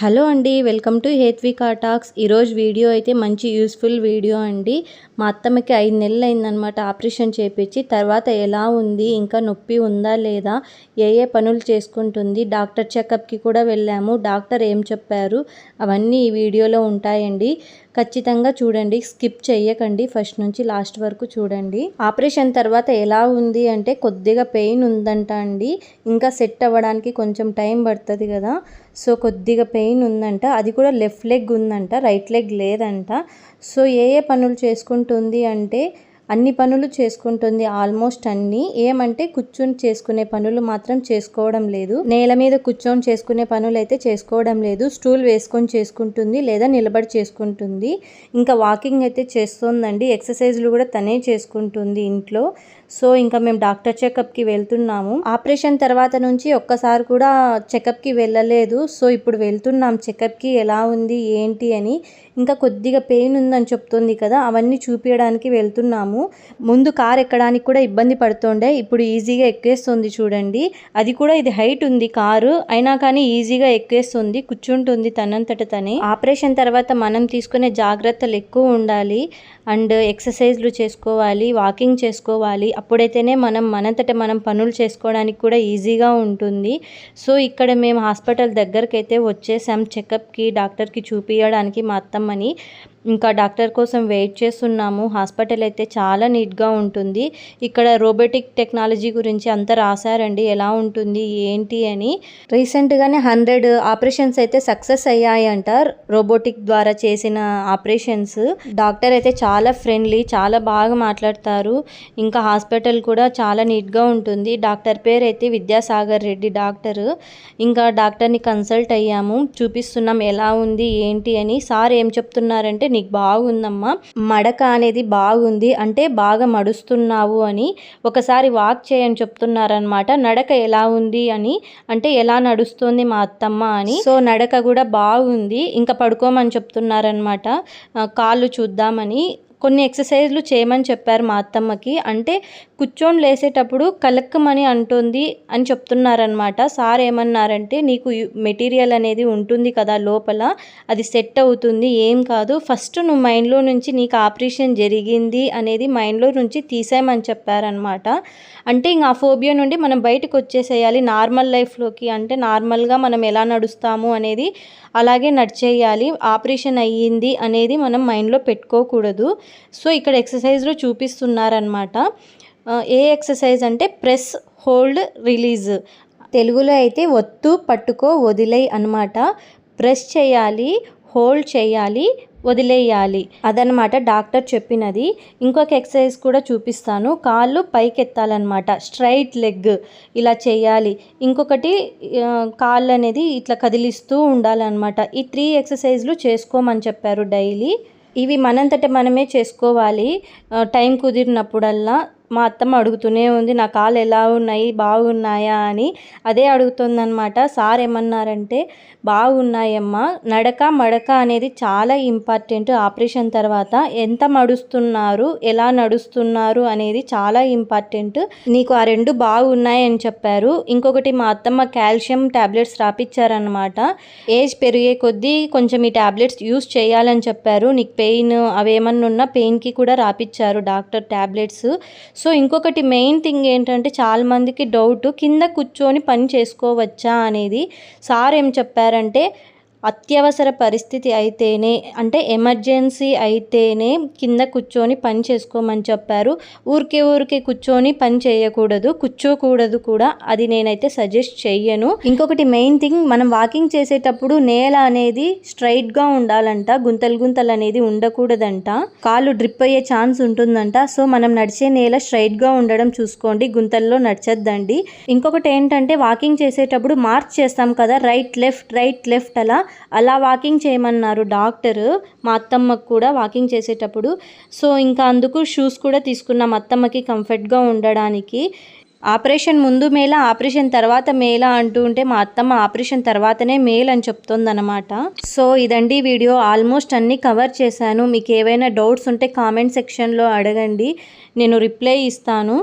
Hello అండి welcome to Hethvika talks. ఈరోజు video అయితే మంచి యూస్ఫుల్ వీడియో అండి. మా అత్తమ్మకి ఐదు నెలలు అయిందనమాట ఆపరేషన్ చేపించి తర్వాత ఎలా ఉంది ఇంకా నొప్పి ఉందా లేదా ఏ ఏ పనులు చేసుకుంటుంది డాక్టర్ చెకప్కి కూడా వెళ్ళాము డాక్టర్ ఏం చెప్పారు అవన్నీ ఈ వీడియోలో ఉంటాయండి. ఖచ్చితంగా చూడండి స్కిప్ చేయకండి ఫస్ట్ నుంచి లాస్ట్ వరకు చూడండి. ఆపరేషన్ తర్వాత ఎలా ఉంది అంటే కొద్దిగా పెయిన్ ఉందంట అండి ఇంకా సెట్ అవ్వడానికి కొంచెం టైం పడుతుంది కదా సో కొద్దిగా పెయిన్ ఉందంట అది కూడా లెఫ్ట్ లెగ్ ఉందంట రైట్ లెగ్ లేదంట సో ఏ ఏ పనులు చేసుకుంటుంది అంటే అన్ని పనులు చేసుకుంటుంది ఆల్మోస్ట్ అన్ని. ఏమంటే కూర్చొని చేసుకునే పనులు మాత్రం చేసుకోవడం లేదు. నేల మీద కూర్చొని చేసుకునే పనులు అయితే చేసుకోవడం లేదు. స్టూల్ వేసుకొని చేసుకుంటుంది లేదా నిలబడి చేసుకుంటుంది. ఇంకా వాకింగ్ అయితే చేస్తుందండి. ఎక్సర్సైజ్లు కూడా తనే చేసుకుంటుంది ఇంట్లో. సో ఇంకా మేము డాక్టర్ చెకప్కి వెళ్తున్నాము. ఆపరేషన్ తర్వాత నుంచి ఒక్కసారి కూడా చెకప్కి వెళ్ళలేదు. సో ఇప్పుడు వెళ్తున్నాం. చెకప్కి ఎలా ఉంది? ఏంటి అని. ఇంకా కొద్దిగా పెయిన్ ఉందని చెప్తుంది కదా. అవన్నీ చూపించడానికి వెళ్తున్నాము. ముందు కార్ ఎక్కడానికి కూడా ఇబ్బంది పడుతుండే. ఇప్పుడు ఈజీగా ఎక్కేస్తుంది చూడండి. అది కూడా ఇది హైట్ ఉంది కారు. అయినా కానీ ఈజీగా ఎక్కేస్తుంది. కూర్చుంటుంది తనంతట తనే. ఆపరేషన్ తర్వాత మనం తీసుకునే జాగ్రత్తలు ఎక్కువ ఉండాలి. అండ్ ఎక్సర్సైజ్లు చేసుకోవాలి. వాకింగ్ చేసుకోవాలి. అప్పుడైతేనే మనం మనంతట మనం పనులు చేసుకోవడానికి కూడా ఈజీగా ఉంటుంది. సో ఇక్కడ మేము హాస్పిటల్ దగ్గరికి అయితే వచ్చేసాం. చెకప్కి డాక్టర్కి చూపించడానికి మా అత్తమ్మని ఇంకా డాక్టర్ కోసం వెయిట్ చేస్తున్నాము. హాస్పిటల్ అయితే చాలా నీట్గా ఉంటుంది. ఇక్కడ రోబోటిక్ టెక్నాలజీ గురించి అంతా రాశారండి. ఎలా ఉంటుంది ఏంటి అని. రీసెంట్గానే హండ్రెడ్ ఆపరేషన్స్ అయితే సక్సెస్ అయ్యాయంట. రోబోటిక్ ద్వారా చేసిన ఆపరేషన్స్. డాక్టర్ అయితే చాలా ఫ్రెండ్లీ చాలా బాగా మాట్లాడతారు. ఇంకా హాస్పిటల్ హాస్పిటల్ కూడా చాలా నీట్గా ఉంటుంది. డాక్టర్ పేరు అయితే విద్యాసాగర్ రెడ్డి డాక్టరు. ఇంకా డాక్టర్ని కన్సల్ట్ అయ్యాము. చూపిస్తున్నాం ఎలా ఉంది ఏంటి అని. సార్ ఏం చెప్తున్నారంటే నీకు బాగుందమ్మా. మడక అనేది బాగుంది. అంటే బాగా మడుస్తున్నావు అని. ఒకసారి వాక్ చేయని చెప్తున్నారనమాట నడక ఎలా ఉంది అని. అంటే ఎలా నడుస్తుంది మా అత్తమ్మ అని. సో నడక కూడా బాగుంది. ఇంకా పడుకోమని చెప్తున్నారనమాట కాళ్ళు చూద్దామని. కొన్ని ఎక్సర్సైజ్లు చేయమని చెప్పారు మా అత్తమ్మకి. అంటే కూర్చొని లేసేటప్పుడు కలక్కమని అంటుంది అని చెప్తున్నారనమాట సార్ ఏమన్నారంటే నీకు మెటీరియల్ అనేది ఉంటుంది కదా లోపల అది సెట్ అవుతుంది ఏం కాదు ఫస్ట్ నువ్వు మైండ్లో నుంచి నీకు ఆపరేషన్ జరిగింది అనేది మైండ్లో నుంచి తీసేయమని చెప్పారనమాట అంటే ఇంకా ఆ ఫోబియా నుండి మనం బయటకు వచ్చేసేయాలి నార్మల్ లైఫ్లోకి. అంటే నార్మల్గా మనం ఎలా నడుస్తాము అనేది అలాగే నడిచేయాలి. ఆపరేషన్ అయ్యింది అనేది మనం మైండ్లో పెట్టుకోకూడదు. సో ఇక్కడ ఎక్సర్సైజ్లో చూపిస్తున్నారనమాట ఏ ఎక్సర్సైజ్ అంటే ప్రెస్ హోల్డ్ రిలీజ్. తెలుగులో అయితే ఒత్తు పట్టుకో వదిలే అనమాట ప్రెస్ చేయాలి హోల్డ్ చేయాలి వదిలేయాలి. అదనమాట డాక్టర్ చెప్పినది. ఇంకొక ఎక్సర్సైజ్ కూడా చూపిస్తాను. కాళ్ళు పైకెత్తాలన్నమాట. స్ట్రైట్ లెగ్ ఇలా చేయాలి. ఇంకొకటి కాళ్ళు అనేది ఇట్లా కదిలిస్తూ ఉండాలన్నమాట. ఈ త్రీ ఎక్సర్సైజ్లు చేసుకోమని చెప్పారు డైలీ. ఇవి మనంతట మనమే చేసుకోవాలి. టైం కుదిరినప్పుడల్లా మా అత్తమ్మ అడుగుతూనే ఉంది నా కాళ్ళు ఎలా ఉన్నాయి? బాగున్నాయా? అని. అదే అడుగుతుందనమాట సార్ ఏమన్నారంటే బాగున్నాయమ్మా నడక మడక అనేది చాలా ఇంపార్టెంట్. ఆపరేషన్ తర్వాత ఎంత మడుస్తున్నారు ఎలా నడుస్తున్నారు అనేది చాలా ఇంపార్టెంట్. నీకు ఆ రెండు బాగున్నాయని చెప్పారు. ఇంకొకటి మా అత్తమ్మ కాల్షియం ట్యాబ్లెట్స్ రాపిచ్చారనమాట ఏజ్ పెరిగే కొద్దీ కొంచెం ఈ ట్యాబ్లెట్స్ యూస్ చేయాలని చెప్పారు. నీకు పెయిన్ అవేమన్నా ఉన్నా పెయిన్కి కూడా రాపిచ్చారు డాక్టర్ ట్యాబ్లెట్స్ సో ఇంకొకటి మెయిన్ థింగ్ ఏంటంటే చాలామందికి డౌట్ కింద కూర్చొని పని చేసుకోవచ్చా అనేది. సార్ ఏం చెప్పారంటే అత్యవసర పరిస్థితి అయితేనే అంటే ఎమర్జెన్సీ అయితేనే కింద కూర్చొని పని చేసుకోమని చెప్పారు. ఊరికే ఊరికే కూర్చొని పని చేయకూడదు కూర్చోకూడదు కూడా అది నేనైతే సజెస్ట్ చెయ్యను. ఇంకొకటి మెయిన్ థింగ్ మనం వాకింగ్ చేసేటప్పుడు నేల అనేది స్ట్రైట్గా ఉండాలంట గుంతలు గుంతలు అనేది ఉండకూడదంట. కాళ్ళు డ్రిప్ అయ్యే ఛాన్స్ ఉంటుందంట. సో మనం నడిచే నేల స్ట్రైట్గా ఉండడం చూసుకోండి గుంతల్లో నడిచద్దండి. ఇంకొకటి ఏంటంటే వాకింగ్ చేసేటప్పుడు మార్చ్ చేస్తాం కదా రైట్ లెఫ్ట్ రైట్ లెఫ్ట్ అలా అలా వాకింగ్ చేయమన్నారు డాక్టర్. మా అత్తమ్మకు కూడా వాకింగ్ చేసేటప్పుడు. సో ఇంకా అందుకు షూస్ కూడా తీసుకున్నాం అత్తమ్మకి కంఫర్ట్గా ఉండడానికి. ఆపరేషన్ ముందు మేళ ఆపరేషన్ తర్వాత మేళ అంటూ ఉంటే మా అత్తమ్మ ఆపరేషన్ తర్వాతనే మేల్ అని చెప్తుందనమాట సో ఇదండి వీడియో. ఆల్మోస్ట్ అన్నీ కవర్ చేశాను. మీకు ఏవైనా డౌట్స్ ఉంటే కామెంట్ సెక్షన్లో అడగండి. నేను రిప్లై ఇస్తాను.